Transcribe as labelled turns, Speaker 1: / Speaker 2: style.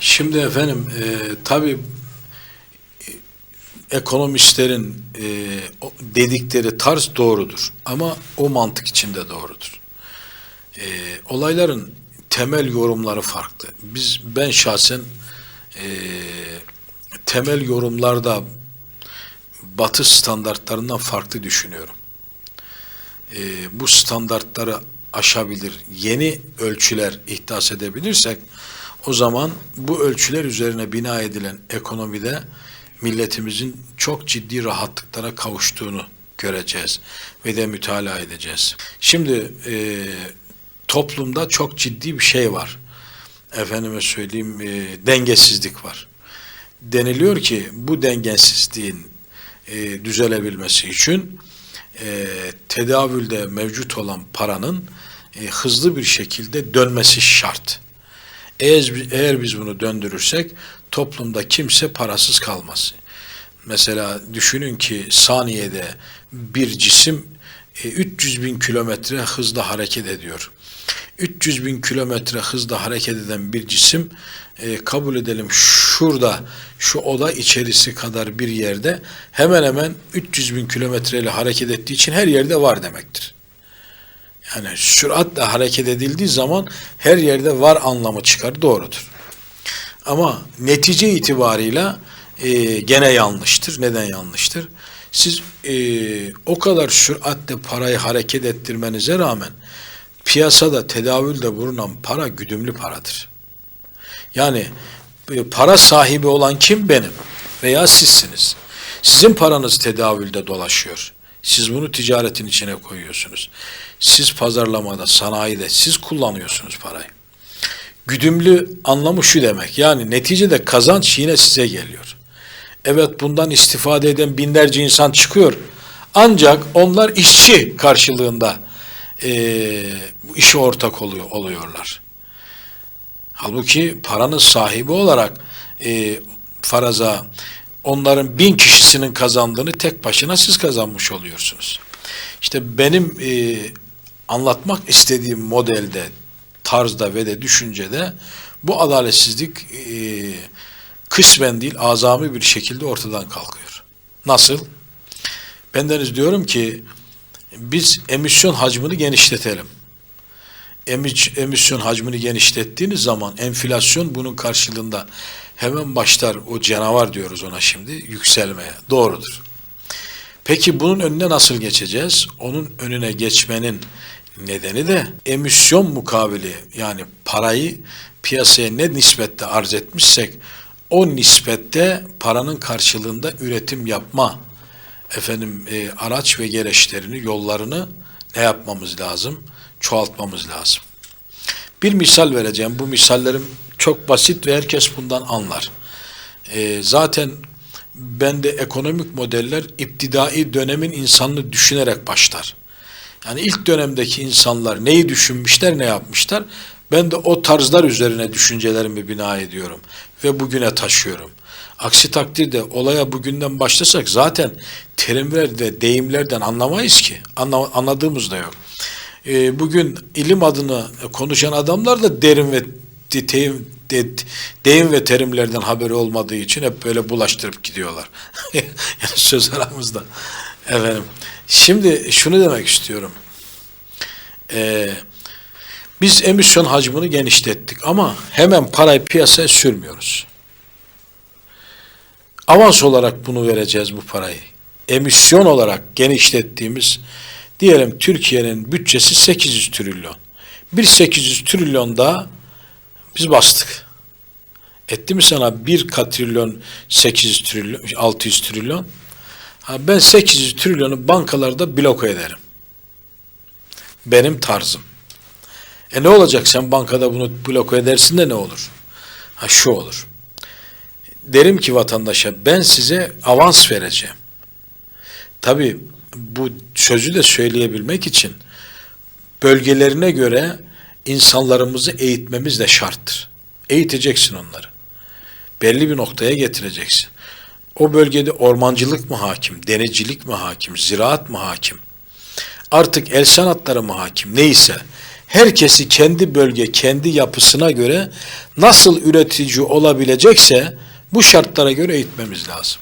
Speaker 1: Şimdi efendim e, tabii e, ekonomistlerin e, dedikleri tarz doğrudur ama o mantık içinde doğrudur. E, olayların temel yorumları farklı. Biz ben şahsen e, temel yorumlarda Batı standartlarından farklı düşünüyorum. E, bu standartları aşabilir, yeni ölçüler ihdas edebilirsek o zaman bu ölçüler üzerine bina edilen ekonomide milletimizin çok ciddi rahatlıklara kavuştuğunu göreceğiz ve de mütalaa edeceğiz. Şimdi e, toplumda çok ciddi bir şey var. Efendime söyleyeyim e, dengesizlik var. Deniliyor ki bu dengesizliğin e, düzelebilmesi için e, tedavülde mevcut olan paranın e, hızlı bir şekilde dönmesi şart. Eğer, eğer biz bunu döndürürsek toplumda kimse parasız kalmaz. Mesela düşünün ki saniyede bir cisim e, 300 bin kilometre hızla hareket ediyor. 300 bin kilometre hızla hareket eden bir cisim e, kabul edelim şurada şu oda içerisi kadar bir yerde hemen hemen 300 bin kilometreyle hareket ettiği için her yerde var demektir. Yani süratle hareket edildiği zaman her yerde var anlamı çıkar doğrudur. Ama netice itibarıyla e, gene yanlıştır. Neden yanlıştır? Siz e, o kadar süratle parayı hareket ettirmenize rağmen piyasada tedavülde bulunan para güdümlü paradır. Yani e, para sahibi olan kim? Benim veya sizsiniz. Sizin paranız tedavülde dolaşıyor. Siz bunu ticaretin içine koyuyorsunuz. Siz pazarlamada, sanayide siz kullanıyorsunuz parayı. Güdümlü anlamı şu demek. Yani neticede kazanç yine size geliyor. Evet bundan istifade eden binlerce insan çıkıyor. Ancak onlar işçi karşılığında e, işe ortak oluyor oluyorlar. Halbuki paranın sahibi olarak e, faraza onların bin kişisinin kazandığını tek başına siz kazanmış oluyorsunuz. İşte benim e, anlatmak istediğim modelde, tarzda ve de düşüncede bu adaletsizlik e, kısmen değil azami bir şekilde ortadan kalkıyor. Nasıl? Bendeniz diyorum ki biz emisyon hacmini genişletelim. Emisyon hacmini genişlettiğiniz zaman enflasyon bunun karşılığında hemen başlar o canavar diyoruz ona şimdi yükselmeye. Doğrudur. Peki bunun önüne nasıl geçeceğiz? Onun önüne geçmenin nedeni de emisyon mukabili yani parayı piyasaya ne nispette arz etmişsek o nispette paranın karşılığında üretim yapma efendim e, araç ve gereçlerini yollarını ne yapmamız lazım? Çoğaltmamız lazım. Bir misal vereceğim. Bu misallerim çok basit ve herkes bundan anlar. E, zaten bende ekonomik modeller iptidai dönemin insanını düşünerek başlar. Yani ilk dönemdeki insanlar neyi düşünmüşler, ne yapmışlar? Ben de o tarzlar üzerine düşüncelerimi bina ediyorum ve bugüne taşıyorum. Aksi takdirde olaya bugünden başlasak zaten terimler ve deyimlerden anlamayız ki. Anla, anladığımız da yok. Ee, bugün ilim adını konuşan adamlar da derin ve deyim, de, deyim ve terimlerden haberi olmadığı için hep böyle bulaştırıp gidiyorlar. yani söz aramızda. Efendim. Şimdi şunu demek istiyorum. Ee, biz emisyon hacmini genişlettik ama hemen parayı piyasaya sürmüyoruz. Avans olarak bunu vereceğiz bu parayı. Emisyon olarak genişlettiğimiz diyelim Türkiye'nin bütçesi 800 trilyon. Bir 800 trilyon daha biz bastık. Etti mi sana bir katrilyon 800 trilyon 600 trilyon? Ha ben 800 trilyonu bankalarda blok ederim. Benim tarzım. E ne olacak sen bankada bunu blok edersin de ne olur? Ha şu olur. Derim ki vatandaşa ben size avans vereceğim. Tabi bu sözü de söyleyebilmek için bölgelerine göre insanlarımızı eğitmemiz de şarttır. Eğiteceksin onları. Belli bir noktaya getireceksin. O bölgede ormancılık mı hakim, denizcilik mi hakim, ziraat mı hakim? Artık el sanatları mı hakim? Neyse herkesi kendi bölge, kendi yapısına göre nasıl üretici olabilecekse bu şartlara göre eğitmemiz lazım.